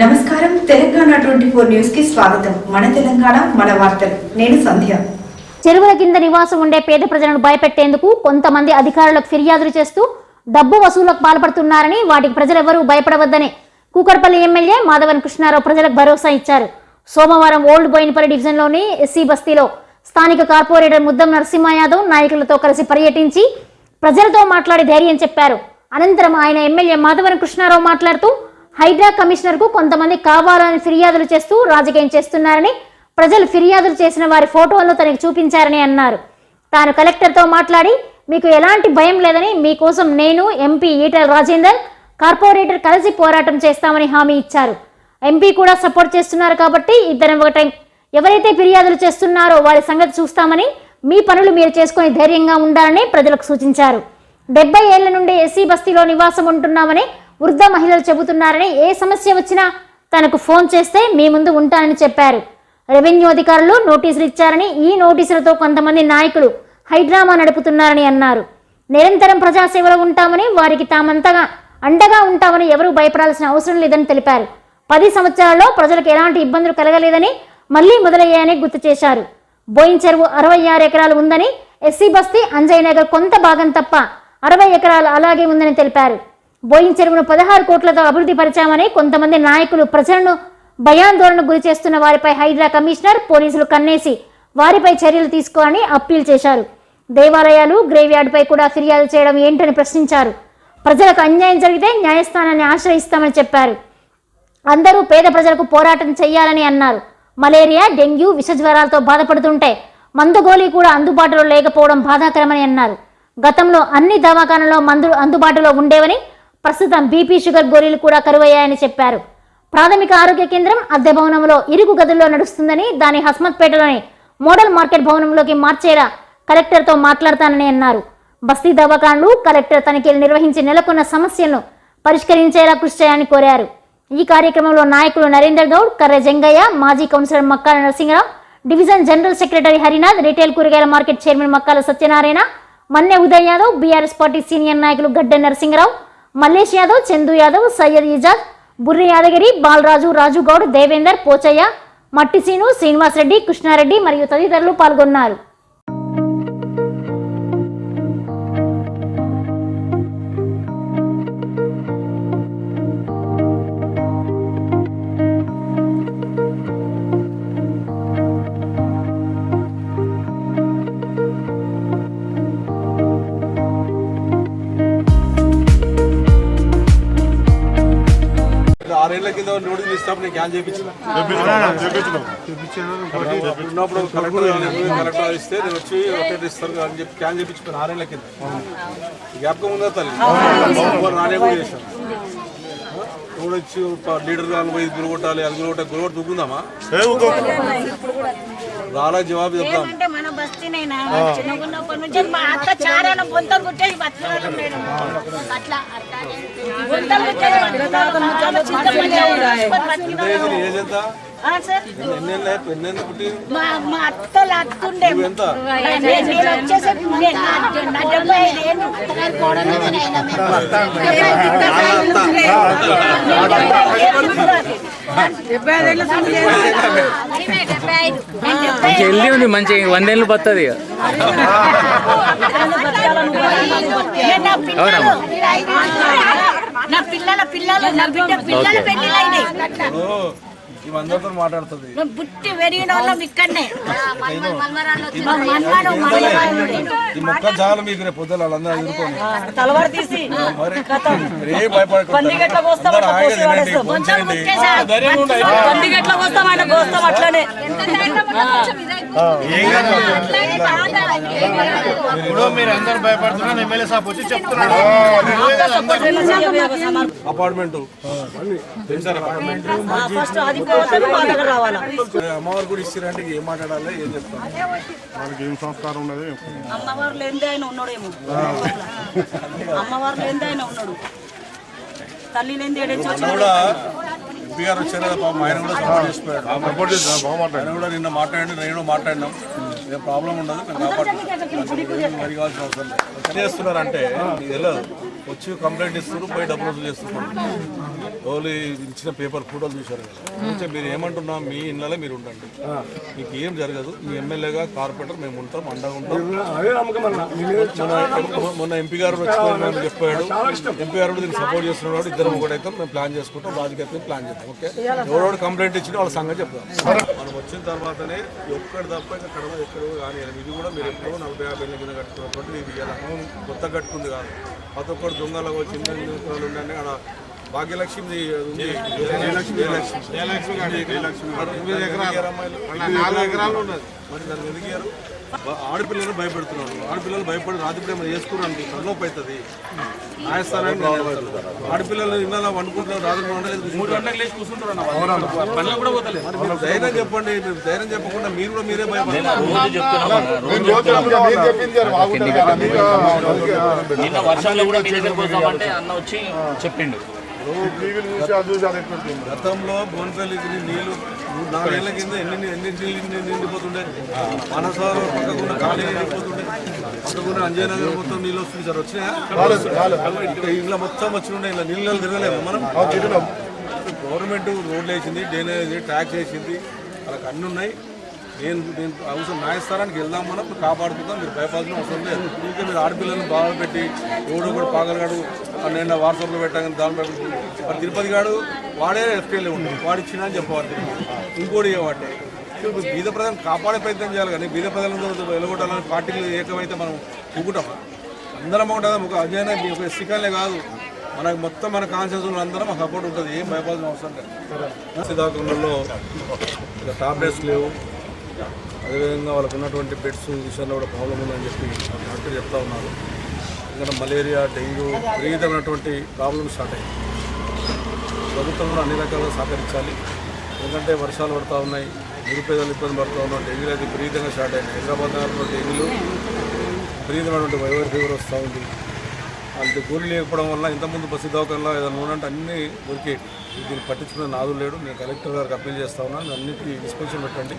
నమస్కారం. Telangana twenty four న్యూస్కి స్వాగతం. మన తెలంగాణ మన వార్తలు. నేను సంధ్య. చెరువుల కింద నివాసం ఉండే పేద ప్రజలను భయపెట్టేందుకు కొంతమంది అధికారులకు ఫిర్యాదులు చేస్తూ డబ్బు వసూలకు పాల్పడుతున్నారని వాటికి ప్రజలెవరూ భయపడవద్దని కూకర్పల్లి ఎమ్మెల్యే మాధవన్ కృష్ణారావు ప్రజలకు భరోసా ఇచ్చారు. సోమవారం ఓల్డ్ బోయినపల్లి డివిజన్లోని ఎస్సీ బస్తీలో స్థానిక కార్పొరేటర్ ముద్దం నరసింహ యాదవ్ నాయకులతో కలిసి పర్యటించి ప్రజలతో మాట్లాడి ధైర్యం చెప్పారు. అనంతరం ఆయన ఎమ్మెల్యే మాధవన్ కృష్ణారావు మాట్లాడుతూ హైడ్రా కమిషనర్కు కొంతమంది కావాలని ఫిర్యాదులు చేస్తూ రాజకీయం చేస్తున్నారని ప్రజలు ఫిర్యాదులు చేసిన వారి ఫోటోలను తనకు చూపించారని అన్నారు. తాను కలెక్టర్తో మాట్లాడి మీకు ఎలాంటి భయం లేదని మీకోసం నేను ఎంపీ ఈటల రాజేందర్ కార్పొరేటర్ కలిసి పోరాటం చేస్తామని హామీ ఇచ్చారు. ఎంపీ కూడా సపోర్ట్ చేస్తున్నారు కాబట్టి ఇద్దరం ఒక టైం ఎవరైతే ఫిర్యాదులు చేస్తున్నారో వారి సంగతి చూస్తామని మీ పనులు మీరు చేసుకొని ధైర్యంగా ఉండాలని ప్రజలకు సూచించారు. డెబ్బై ఏళ్ళ నుండి ఎస్సీ బస్తీలో నివాసం ఉంటున్నామని వృద్ధ మహిళలు చెబుతున్నారని ఏ సమస్య వచ్చినా తనకు ఫోన్ చేస్తే మీ ముందు ఉంటానని చెప్పారు. రెవెన్యూ అధికారులు నోటీసులు ఇచ్చారని ఈ నోటీసులతో కొంతమంది నాయకులు హైడ్రామా నడుపుతున్నారని అన్నారు. నిరంతరం ప్రజాసేవలో ఉంటామని వారికి తామంతగా అండగా ఉంటామని ఎవరూ భయపడాల్సిన అవసరం లేదని తెలిపారు. పది సంవత్సరాల్లో ప్రజలకు ఎలాంటి ఇబ్బందులు కలగలేదని మళ్ళీ మొదలయ్యాయని గుర్తు చేశారు. బోయిన్ చెరువు అరవై ఆరు ఎకరాలు ఉందని ఎస్సీ బస్తీ అంజయ్ నగర్ కొంత భాగం తప్ప అరవై ఎకరాలు అలాగే ఉందని తెలిపారు. బోయిన్ చెరువును పదహారు కోట్లతో అభివృద్ధి పరిచామని కొంతమంది నాయకులు ప్రజలను భయాందోళనకు గురి చేస్తున్న వారిపై హైడ్రా కమిషనర్ పోలీసులు కన్నేసి వారిపై చర్యలు తీసుకోవాలని అప్పీల్ చేశారు. దేవాలయాలు గ్రేవ్యార్డ్పై కూడా ఫిర్యాదు చేయడం ఏంటని ప్రశ్నించారు. ప్రజలకు అన్యాయం జరిగితే న్యాయస్థానాన్ని ఆశ్రయిస్తామని చెప్పారు. అందరూ పేద ప్రజలకు పోరాటం చేయాలని అన్నారు. మలేరియా డెంగ్యూ విష జ్వరాలతో బాధపడుతుంటే మందుగోళీ కూడా అందుబాటులో లేకపోవడం బాధాకరమని అన్నారు. గతంలో అన్ని దవాఖానలో మందులు అందుబాటులో ఉండేవని ప్రస్తుతం బీపీ షుగర్ గోళీలు కూడా కరువయ్యాయని చెప్పారు. ప్రాథమిక ఆరోగ్య కేంద్రం అద్దె భవనంలో ఇరుగు గదుల్లో నడుస్తుందని దాని హస్మత్పేటలోని మోడల్ మార్కెట్ భవనంలోకి మార్చేలా కలెక్టర్తో మాట్లాడతానని అన్నారు. బస్తీ దవాఖాన్లు కలెక్టర్ తనిఖీలు నిర్వహించి నెలకొన్న సమస్యలను పరిష్కరించేలా కృషి చేయాలని కోరారు. ఈ కార్యక్రమంలో నాయకులు నరేందర్ గౌడ్ కర్రె జంగయ్య మాజీ councillor Makkala Narasimharao division general secretary Harinath retail కూరగాయల market chairman Makkala Satyanarayana Manne Uday Yadav BRS party senior నాయకులు గడ్డ నరసింహరావు మల్లేష్ యాదవ్ చందు యాదవ్ సయ్యద్ ఇజాద్ బుర్రి యాదగిరి బాలరాజు రాజు గౌడ్ దేవేందర్ పోచయ్య మట్టిసీను శ్రీనివాసరెడ్డి కృష్ణారెడ్డి మరియు తదితరులు పాల్గొన్నారు. ఆరేళ్ళ కింద నోటీసులు ఇస్తాం నేను క్యాన్ చేయించిన ఉన్నప్పుడు కలెక్టర్ కలెక్టర్ ఇస్తే నేను వచ్చి ఒకటి ఇస్తారు అని చెప్పి క్యాన్ చేయించుకున్నాను ఆరేళ్ళ కింద జ్ఞాపకం ఉందా తల్లి ఎవరు నానే కూడా చేశాను ఎవడు వచ్చి లీడర్ గాని పోయి గురగొట్టాలి అది గురగొట్టాలి గురగొట్టి దుగ్గుందామా రాలా జవాబు చెప్తాం. అంటే మన బస్తీనైనా? చిన్నగున్నప్పటి నుంచి మా అక్క చారాన బొంతలు కుట్టేసి మేడం. అట్లా బొంతలు కుట్టేసి బతికేవాళ్ళం. మా అత్తలు అత్తుండే నేను డెబ్బై మంచి హెల్దీ ఉంది మంచి వందేళ్ళు బతుంది నేను నా పిల్లలు నా పిల్లల పిల్లలు నా బిడ్డ పిల్లల పెళ్ళిలైనాయి ఇవందరితో మాట్లాడుతుంది? పెరిగిన వాళ్ళం ఇక్కడనే. మనవరాలుడే. ఈ మొక్క చాలా మీకు రేపు పొద్దున వాళ్ళందరూ ఎదుర్కొని తలవారు తీసి మరి భయపడకండి. ఇప్పుడు అందరు భయపడుతున్నారు ఎమ్మెల్యే సాబ్ వచ్చి చెప్తున్నాడు. అపార్ట్మెంట్. అపార్ట్మెంట్ అమ్మవారు కూడా ఇస్తారంటే ఏం మాట్లాడాలి ఏం చెప్తాను మనకి ఏం సంస్కారం ఉన్నది? అమ్మవారు లేనిదే ఆయన ఉన్నాడేమో. అమ్మవారు లేనిదే ఆయన ఉన్నాడు. తల్లి లేనిది వచ్చారు కదా పాపం ఆయన కూడా సపోర్ట్ చేసిపోయాడు సపోర్ట్ చేసిన బాగా ఆయన కూడా నిన్న మాట్లాడి నేను కూడా మాట్లాడినాం. ఏ ప్రాబ్లం ఉండదు మేము కాపాడుకుంటాం మరి కావాల్సిన అవసరం లేదు. ఎట్లా చేస్తున్నారంటే మీకు తెలియదు వచ్చి కంప్లైంట్ ఇస్తారు పోయి డబ్బులు వసూలు చేస్తున్నారు. ఓన్లీ ఇచ్చిన పేపర్ ఫోటోలు చూశారు కదా. మీరు ఏమంటున్నా మీ ఇళ్ళలో మీరు ఉండండి. మీకు ఏం జరగదు. మీ ఎమ్మెల్యేగా కార్పొరేటర్ మేము ఉంటాం అండగా ఉంటాం. మొన్న మొన్న ఎంపీ గారు వచ్చి చెప్పాడు. ఎంపీ గారు దీనికి సపోర్ట్ చేస్తున్నాడు ఇద్దరం ఒకటైతే మేము ప్లాన్ చేసుకుంటాం. రాజకీయ ప్లాన్ చేద్దాం. ఓకే? ఎవడోడు కంప్లైంట్ ఇచ్చిన వాళ్ళ సంగతి చెప్తాం మనం వచ్చిన తర్వాతనే ఒక్కడి తప్ప ఇంకా కడవ ఎక్కడో కానీ ఇది కూడా మీరు ఎప్పుడో నలభై యాభై ఏళ్ళ కింద కట్టుకున్నటువంటి ఇది ఇలా కొత్త కట్టుకుంది కాదు. ప్రతి ఒక్కరు ఇన్ని విత్తనాలు ఉండండి అక్కడ భాగ్యలక్ష్మి ఉంది. ఎనిమిది మరి దాన్ని? బా- ఆడపిల్లలు భయపెడుతున్నారు. ఆడపిల్లలు భయపడి రాత్రి ఏమైనా చేసుకున్నాను తలనొప్పి అవుతుంది. ఆడపిల్లలు ఇళ్ళ వండుకుంటున్నారు రాత్రి వండలేదు మూడు గంటలకు లేచి కూర్చుంటారు పనులు కూడా పోతలేదు ధైర్యం చెప్పండి మీరు ధైర్యం చెప్పకుండా మీరు కూడా మీరే నిన్న వర్షాలు కూడా అన్న వచ్చి చెప్పిండు. గతంలో బోన్పల్లికి నీళ్ళు నాలుగేళ్ళ కింద ఎన్ని ఎన్ని నిండి- నిండిపోతుండే మనసారు పక్కకున్న ఖాళీ నిండిపోతుండే పక్కకున్న అంజయనగర్ మొత్తం నీళ్ళు వస్తుంది సార్ వచ్చినాయా? ఇంట్లో మొత్తం వచ్చిన ఇలా నీళ్ళు తిరగలేము మనం. గవర్నమెంట్ రోడ్లు వేసింది డ్రైనేజ్ ట్యాక్స్ వేసింది వాళ్ళకి అన్ని ఉన్నాయి నేను నేను అవసరం న్యాయస్థానానికి వెళ్దాం మనం కాపాడుకుందాం మీరు భయపడాల్సిన అవసరం లేదు. ఇంకా మీరు ఆడపిల్లలను బాగా పెట్టి ఎవడో కూడా పాగలగాడు నేను వాట్సాప్లో పెట్టాను దాని పెట్టి మరి తిరుపతి గాడు వాడే ఎఫ్టీఎల్ ఉంటాడు వాడు ఇచ్చినా అని చెప్పవాలి ఇంకోటి వాటే ఇప్పుడు బీద ప్రజలను కాపాడే ప్రయత్నం చేయాలి కానీ బీద ప్రజలను వెలగొట్టాలని పార్టీలు ఏకమైతే మనం ఊగుతామా అందరం ఒకటి ఒక అజయన మీ ఒక ఎస్సీకాలే కాదు. మనకు మొత్తం మన కాన్షియస్ అందరం మాకు సపోర్ట్ ఉంటుంది. ఏం భయపడాల్సిన అవసరం లేదు. శ్రీకాకుళంలో టాబ్లెట్స్ లేవు. అదేవిధంగా వాళ్ళకు ఉన్నటువంటి బెడ్స్ విషయంలో కూడా ప్రాబ్లం ఉందని చెప్పి డాక్టర్ చెప్తా ఉన్నారు. ఎందుకంటే మలేరియా డెంగ్యూ విపరీతమైనటువంటి ప్రాబ్లమ్స్ స్టార్ట్ అయ్యాయి. ప్రభుత్వం అన్ని రకాలుగా సహకరించాలి. ఎందుకంటే వర్షాలు పడుతూ ఉన్నాయి నిరుపేదలు ఇబ్బంది పడుతూ ఉన్నాయి డెంగ్యూలు అయితే విపరీతంగా స్టార్ట్ అయినాయి. హైదరాబాద్ నగరంలో డెంగ్యూలు విపరీతమైనటువంటి వైవర్ ఫీవర్ వస్తూ ఉంది. వాళ్ళకి గోళ్ళు లేకపోవడం వల్ల ఇంతకుముందు బస్సు దవాఖానలో ఏదైనా ఉండంటే అన్నీ దొరికేవి. దీన్ని పట్టించుకునే నాదు లేడు. నేను కలెక్టర్ గారికి అప్పీల్ చేస్తా ఉన్నాను అన్నిటికీ ఇన్స్పెక్షన్ పెట్టండి.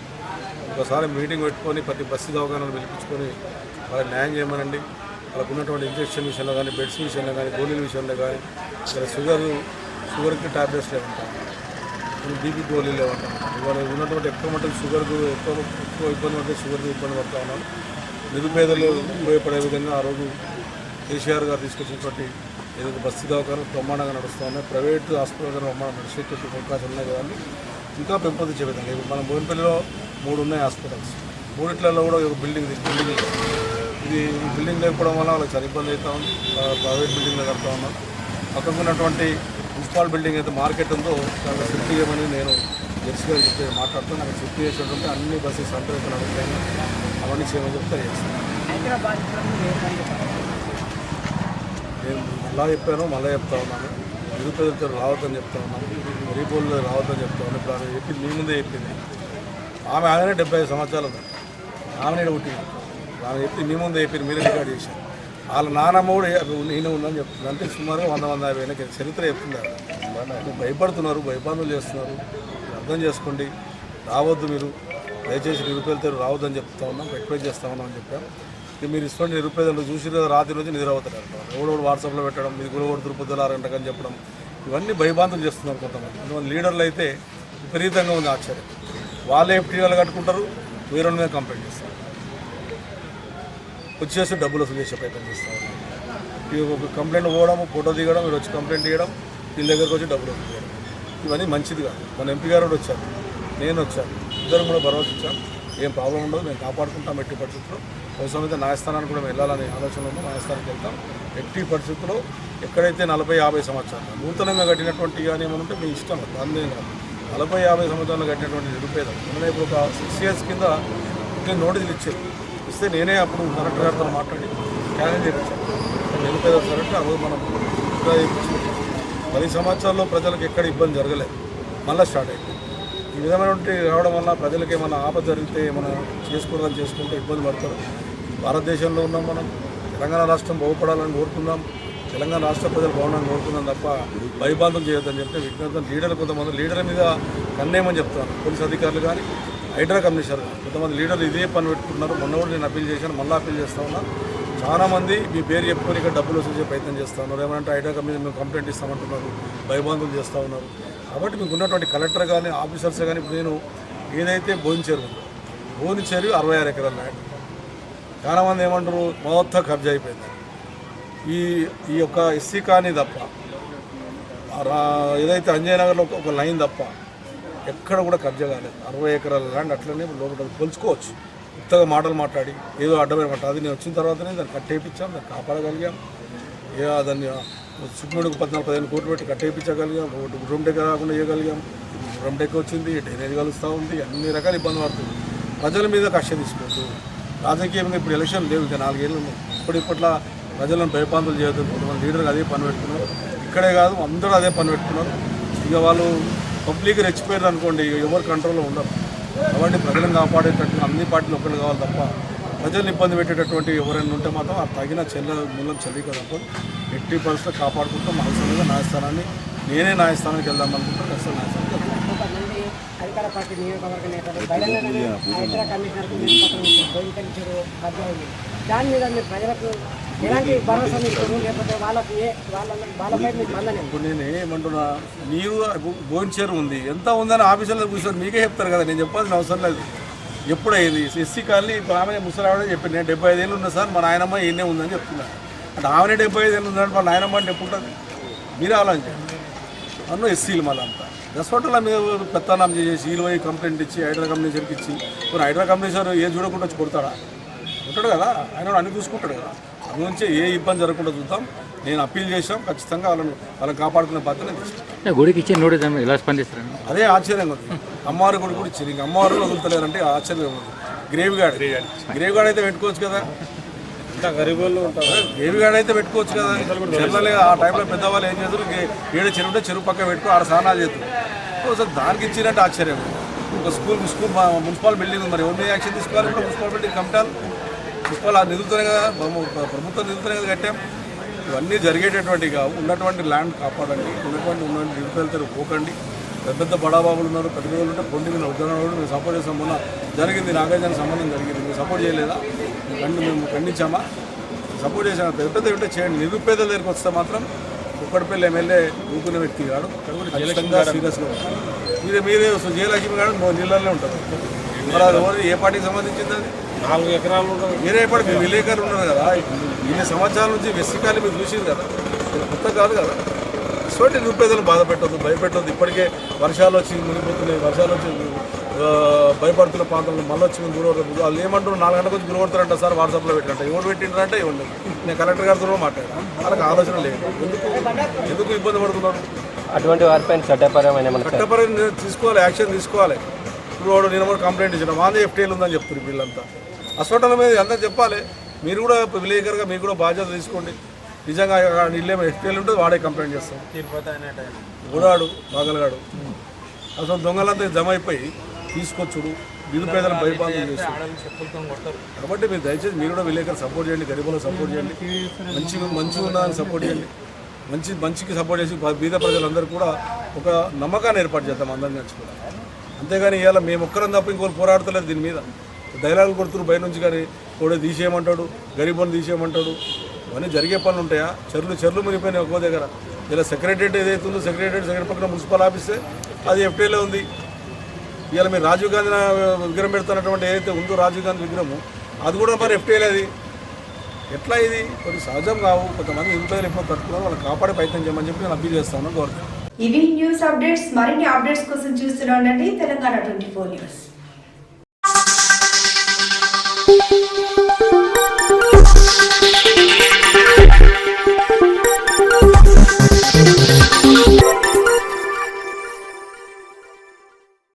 ఒకసారి మీటింగ్ పెట్టుకొని ప్రతి బస్సు దవాఖానాలు పిలిపించుకొని వాళ్ళకి న్యాయం చేయమనండి. వాళ్ళకు ఉన్నటువంటి ఇంజక్షన్ విషయంలో కానీ బెడ్స్ విషయంలో కానీ గోళీల విషయంలో కానీ ఇక్కడ షుగర్ షుగర్కి టాబ్లెట్స్ ఇప్పుడు బీపీ గోళీలు ఇవ్వటం ఇవాళ ఉన్నటువంటి ఎక్కువ మటుకు షుగర్కు ఎక్కువ ఎక్కువ ఇబ్బంది పడితే షుగర్కి ఇబ్బంది పడతా ఉన్నాను నిరుపేదలు ఉపయోగపడే విధంగా ఆ రోజు కేసీఆర్ గారు తీసుకొచ్చినటువంటి ఏదైతే బస్తీ దవాఖాన బ్రహ్మాండంగా నడుస్తూ ఉన్నాయి. ప్రైవేట్ హాస్పిటల్ కూడా నడిచేటువంటి అవకాశం ఉన్నాయి కానీ ఇంకా పెంపొందించే విధంగా. ఇప్పుడు మన బోయినపల్లిలో మూడు ఉన్నాయి హాస్పిటల్స్. మూడిట్లలో కూడా ఒక బిల్డింగ్ బిల్డింగ్ ఇది ఈ బిల్డింగ్ లేకపోవడం వల్ల వాళ్ళకి చాలా ఇబ్బంది అవుతా ఉంది. ప్రైవేట్ బిల్డింగ్లో కడతా ఉన్నాం. పక్కకు ఉన్నటువంటి మున్సిపాల్ బిల్డింగ్ అయితే మార్కెట్ ఉందో చాలా షిఫ్ట్ చేయమని నేను జెర్సీ గారు చెప్తే మాట్లాడుతూ నాకు షిఫ్ట్ చేసినటువంటి అన్ని బస్సెస్ సెంటర్ ఇక్కడ అడుగుతాయి అవన్నీ చేయమని చెప్తే చేస్తాను నేను ఎలా చెప్పానో మళ్ళీ చెప్తా ఉన్నాను. నిరుపేదలతో రావద్దని చెప్తా ఉన్నాను. గరీబోళ్ళు రావద్దని చెప్తా ఉన్నాను. ఇప్పుడు ఆమె చెప్పింది మీ ముందే చెప్పింది. ఆమె ఆమెనే డెబ్బై ఐదు సంవత్సరాలు ఉంది. ఆమె నేను పుట్టింది. ఆమె చెప్పి మీ ముందే చెప్పింది మీరే రికార్డ్ చేశారు. వాళ్ళ నానమ్మ కూడా నేను ఉందని చెప్తున్నాను అంటే సుమారు వంద వంద యాభై ఏళ్ళకి చరిత్ర చెప్తున్నారు. భయపడుతున్నారు భయపాదులు చేస్తున్నారు. అర్థం చేసుకోండి. రావద్దు మీరు. దయచేసి నిరుపేదలు రావద్దని చెప్తా ఉన్నాం రిక్వెస్ట్ చేస్తా ఉన్నాం అని చెప్పాం. ఇక మీరు ఇష్టం నిరుపేదలు చూసి రాత్రి రోజు నిద్ర అవుతారు ఎవడోడు వాట్సాప్లో పెట్టడం ఇది కూడా తిరుపతిలో తిరుపతి ఆరంటకని చెప్పడం ఇవన్నీ భయబాంతులు చేస్తున్నారు కొంతమంది. కొంతమంది లీడర్లు అయితే విపరీతంగా ఉంది ఆశ్చర్యం. వాళ్ళే ఎఫ్టీఆర్లు కట్టుకుంటారు వేరే మీద కంప్లైంట్ చేస్తారు. వచ్చేసి డబ్బులు వసూలు చేసే ప్రయత్నం చేస్తారు. ఇక ఒక కంప్లైంట్ పోవడం ఫోటో దిగడం వీళ్ళు వచ్చి కంప్లైంట్ ఇవ్వడం వీళ్ళ దగ్గరకు వచ్చి డబ్బులు వసూలు చేయడం. ఇవన్నీ మంచిది కాదు. మన ఎంపీ గారు కూడా వచ్చారు. నేను వచ్చాను. ఇద్దరు కూడా భరోసా ఇచ్చాం. ఏం ప్రాబ్లం ఉండదు. మేము కాపాడుకుంటాం ఎట్టి పరిస్థితుల్లో. అవసరమైతే న్యాయస్థానానికి కూడా వెళ్ళాలనే ఆలోచన ఉందో న్యాయస్థానానికి వెళ్తాం. ఎట్టి పరిస్థితుల్లో ఎక్కడైతే నలభై యాభై సంవత్సరాలు నూతనంగా కట్టినటువంటి కానీ ఏమైనా ఉంటే మీ ఇష్టం. దాని కాదు. నలభై యాభై సంవత్సరాలు కట్టినటువంటి నిరుపేదం ఇప్పుడు ఒక సిక్స్ ఇయర్స్ కింద ఇంకా నోటీసులు ఇచ్చారు. ఇస్తే నేనే అప్పుడు కలెక్టర్ గారితో మాట్లాడి క్యాన్సిల్ చేయించాను నిరుపేద కరెక్ట్ ఆ రోజు మనం పది సంవత్సరాల్లో ప్రజలకు ఎక్కడ ఇబ్బంది జరగలేదు. మళ్ళీ స్టార్ట్ అయింది. ఈ విధమైనటువంటి రావడం వల్ల ప్రజలకు ఏమైనా ఆపద జరిగితే ఏమైనా చేసుకోవడం చేసుకుంటే ఇబ్బంది పడతారు. భారతదేశంలో ఉన్నాం మనం. తెలంగాణ రాష్ట్రం బాగుపడాలని కోరుకుందాం. తెలంగాణ రాష్ట్ర ప్రజలు బాగుండాలని కోరుకుందాం తప్ప భయబాధం చేయొద్దని చెప్పి విజ్ఞానం లీడర్లు కొంతమంది లీడర్ల మీద కన్నేమని చెప్తాను పోలీస్ అధికారులు కానీ హైడ్రా కమిషనర్ కొంతమంది లీడర్లు ఇదే పని పెట్టుకున్నారు మొన్న కూడా నేను అప్పీల్ చేశాను. మళ్ళీ అప్పీల్ చేస్తా ఉన్నా. చాలామంది మీ పేరు చెప్పుకొని ఇక్కడ డబ్బులు వసూలు చేసే ప్రయత్నం చేస్తూ ఉన్నారు. ఏమంటే హైడ్రా కమిషన్ మేము కంప్లైంట్ ఇస్తామంటున్నారు. భయబంధులు చేస్తూ ఉన్నారు. కాబట్టి మీకు ఉన్నటువంటి కలెక్టర్ కానీ ఆఫీసర్స్ కానీ ఇప్పుడు నేను ఏదైతే భోంచేరు ఉందో అరవై ఆరు ఎకరాల ల్యాండ్ చాలామంది ఏమంటారు? మొత్తం కబ్జా అయిపోయింది. ఈ ఈ యొక్క ఎస్సీ కానీ తప్ప రా- ఏదైతే అంజయ్ నగర్లో ఒక- ఒక లైన్ తప్ప ఎక్కడ కూడా కబ్జా కాలేదు. అరవై ఎకరాల ల్యాండ్ అట్లనే లోపల కొలుచుకోవచ్చు. కొత్తగా మాటలు మాట్లాడి ఏదో అడ్డమైన మాట. అది నేను వచ్చిన తర్వాతనే దాన్ని కట్టేపించాం దాన్ని కాపాడగలిగాం. ఏ దాన్ని సుప్రీంకోర్టుకు పద్నాలుగు పదిహేను కోట్లు పెట్టి కట్టేపించగలిగాం రోడ్డు రూమ్ డెక్క రాకుండా చేయగలిగాం. రూమ్ డెక్క వచ్చింది డ్రైనేజ్ కలుస్తూ ఉంది అన్ని రకాల ఇబ్బంది పడుతుంది. ప్రజల మీద కక్ష తీసుకోవద్దు. రాజకీయంగా ఇప్పుడు ఎలక్షన్ లేవు ఇంకా నాలుగేళ్ళు ఉన్నాయి. ఇప్పుడు ఇప్పట్లో ప్రజలను భయపాంతులు చేయొద్దు. కొంతమంది లీడర్గా అదే పని పెట్టుకున్నారు. ఇక్కడే కాదు అందరూ అదే పని పెట్టుకున్నారు. ఇక వాళ్ళు పబ్లిక్ రెచ్చిపోయారు అనుకోండి ఎవరు కంట్రోల్లో ఉండరు. కాబట్టి ప్రజలను కాపాడేటట్టు అన్ని పార్టీలు ఒకళ్ళు కావాలి తప్ప ప్రజలను ఇబ్బంది పెట్టేటటువంటి ఎవరైనా ఉంటే మాత్రం ఆ తగిన చెల్ల మూలం చెల్లిక తప్ప ఎట్టి పరిస్థితుల్లో కాపాడుకుంటాం అవసరంగా న్యాయస్థానాన్ని నేనే న్యాయస్థానానికి వెళ్దాం ఖచ్చితంగా న్యాయస్థానానికి వెళ్తాను. బోధించారు కబ్జా అయింది దాని మీద మీరు ప్రజలకు ఎలాంటి భరోసా లేకపోతే వాళ్ళకి ఏ వాళ్ళ వాళ్ళపై మీకు ఇప్పుడు నేను ఏమంటున్నా మీరు భోంచేరు ఉంది. ఎంత ఉందని ఆఫీసర్లో కూర్చొని మీకే చెప్తారు కదా నేను చెప్పాల్సిన అవసరం లేదు. ఎప్పుడైంది? ఎస్సీ కాలనీ ఇప్పుడు ఆమె ముసలావిడ చెప్పింది నేను డెబ్బై ఐదేళ్ళు ఉన్నా సార్ మా నాయనమ్మ ఈయనే ఉందని చెప్తున్నాను అంటే ఆమెనే డెబ్బై ఐదేళ్ళు ఉందంటే మా నాయనమ్మ అంటే ఎప్పుడు ఉంటుంది మీరే ఆలోచించండి. అన్ను ఎస్సీలు మళ్ళీ అంతా. రెస్పార్ట్లో మీరు పెత్తనాం చేసి ఈలో కంప్లైంట్ ఇచ్చి హైడ్రా కంపెనీసర్కి ఇచ్చి ఇప్పుడు హైడ్రా కంపెనీసర్ ఏ చూడకుండా వచ్చి కొడతాడా? ఉంటాడు కదా ఆయన అన్ని చూసుకుంటాడు కదా. నుంచి ఏ ఇబ్బంది జరగకుండా చూద్దాం. నేను అప్పీల్ చేసాం ఖచ్చితంగా వాళ్ళని వాళ్ళని కాపాడుకునే బాధ్యత నేను. గుడికి ఇచ్చిన నోటీస్ ఎలా స్పందిస్తారండి అదే ఆశ్చర్యంగా ఉంది. అమ్మవారి గుడి కూడా ఇచ్చింది. ఇంక అమ్మవారు వదులుతలేరంటే ఆశ్చర్యం ఉంది. గ్రేవ్ గార్డ్ గ్రేవ్ గార్డ్ అయితే పెట్టుకోవచ్చు కదా. ఇంకా గరీబ్ వాళ్ళు ఉంటారు. గ్రేవ్ గార్డ్ అయితే పెట్టుకోవచ్చు కదా. చెల్లలే ఆ టైంలో పెద్దవాళ్ళు ఏం చేస్తారు? ఏడు చెరువు ఉంటే చెరువు పక్క పెట్టుకో ఆడ స్నానాలు చేస్తారు. ఒకసారి దానికి ఇచ్చినట్టు ఆశ్చర్యం. ఒక స్కూల్ స్కూల్ మా మున్సిపల్ బిల్డింగ్ ఉంది మరి. ఎవరిని యాక్షన్ తీసుకోవాలి మున్సిపల్ బిల్డింగ్ కమిటాలు. మున్సిపల్ ఆ నిధులతోనే కదా ప్రభుత్వ ప్రభుత్వం నిధులతోనే కదా కట్టాం ఇవన్నీ జరిగేటటువంటి ఉన్నటువంటి ల్యాండ్ కాపాడండి. ఉన్నటువంటి ఉన్నటువంటి నిరుపేదలతో పోకండి. పెద్ద పెద్ద బడాబాబులు ఉన్నారు పెద్ద పెద్దలు ఉంటే పొండి మీద ఉద్యోగం మేము సపోర్ట్ చేస్తాం. మొన్న జరిగింది నాగార్జున సంబంధం జరిగింది. మేము సపోర్ట్ చేయలేదా? ఖండి మేము ఖండించామా? సపోర్ట్ చేసాము పెద్ద పెద్ద ఉంటే చేయండి. నిరుపేదల దగ్గరికి వస్తే మాత్రం కుక్కడపల్లి ఎమ్మెల్యే ఊకునే వ్యక్తి కాడు ఖచ్చితంగా సీరియస్గా ఉంటాడు. మీరే మీరే జయలక్ష్మి గారు మో- నీళ్ళల్లో ఉంటారు. మరి అది ఎవరు ఏ పార్టీకి సంబంధించింది అది? నాలుగు ఎకరాలు మీరే పార్టీ మీ విలేకరులు ఉన్నారు కదా. ఇన్ని సంవత్సరాల నుంచి వెస్సికాలి మీరు చూసింది కదా. కొత్త కాదు కదా. సోటి నిరుపేదలు బాధ పెట్టొద్దు భయపెట్టొద్దు. ఇప్పటికే వర్షాలు వచ్చి మునిగిపోతున్నాయి. వర్షాలు వచ్చి భయపడుతున్న ప్రాంతంలో మళ్ళీ వచ్చి మేము గురవరు వాళ్ళు ఏమంటారు నాలుగు గంటలకు వచ్చి గురవడతారంట సార్ వాట్సాప్లో పెట్టినట్ట ఎవరు పెట్టిండ్రంటే ఇవ్వండి నేను కలెక్టర్ గారితో కూడా మాట్లాడాను. వాళ్ళకి ఆలోచన లేదు. ఎందుకు? ఎందుకు ఇబ్బంది పడుతున్నారు? అటువంటి వారిపైన చట్టపరమైన చట్టపరంగా తీసుకోవాలి యాక్షన్ తీసుకోవాలి. ఇప్పుడు వాడు నేను కూడా కంప్లైంట్ ఇచ్చిన వాందే ఎఫ్టీఎల్ ఉందని చెప్తారు వీళ్ళంతా. హాస్పిటల్ మీద అంతా చెప్పాలి. మీరు కూడా విలేకరుగా మీరు కూడా బాధ్యత తీసుకోండి. నిజంగా ఇల్లేమో ఎఫ్టీఎల్ ఉంటుంది వాడే కంప్లైంట్ చేస్తాం. గుడాడు బాగలగాడు. అసలు దొంగలంతా జమ అయిపోయి తీసుకొచ్చుడు నిరుపేదలను భయపాలన చేస్తారు కాబట్టి మీరు దయచేసి మీరు కూడా విలేకరు సపోర్ట్ చేయండి గరీబులకు సపోర్ట్ చేయండి. మంచి మంచి ఉన్నదాన్ని సపోర్ట్ చేయండి. మంచి మంచికి సపోర్ట్ చేసి బీద ప్రజలందరూ కూడా ఒక నమ్మకాన్ని ఏర్పాటు చేద్దాం అందరిని కూడా అంతేగాని ఇవాళ మేము ఒక్కరం తప్ప ఇంకోరు పోరాడతలేదు దీని మీద. డైలాగులు కొడుతున్నారు బయట నుంచి కానీ కూడా తీసేయమంటాడు గరీబులను తీసేయమంటాడు. ఇవన్నీ జరిగే పనులు ఉంటాయా? చెర్లు చెర్లు మునిగిపోయినాయి ఒక్కో దగ్గర. ఇలా సెక్రటరియట్ ఏదైతే ఉందో సెక్రటరియట్ సెక్రటరీ పక్కన మున్సిపల్ ఆఫీసే అది ఎఫ్టీఏలో ఉంది. ఇవాళ మీరు రాజీవ్ గాంధీ విగ్రహం పెడుతున్నటువంటి ఏదైతే ఉందో రాజీవ్ గాంధీ విగ్రహము అది కూడా మరి ఎఫ్టీఏలే అది ఎట్లా ఇది? కొన్ని సహజం కావు. కొంతమంది ఇంట్లో ఎప్పుడు తట్టుకున్నారు వాళ్ళు కాపాడే ప్రయత్నం చేయమని చెప్పి నేను అప్పీల్ చేస్తాను గవర్నమెంట్ ఇవి న్యూస్ అప్డేట్స్. మరిన్ని అప్డేట్స్ కోసం చూస్తూనే ఉండండి. Telangana twenty four news.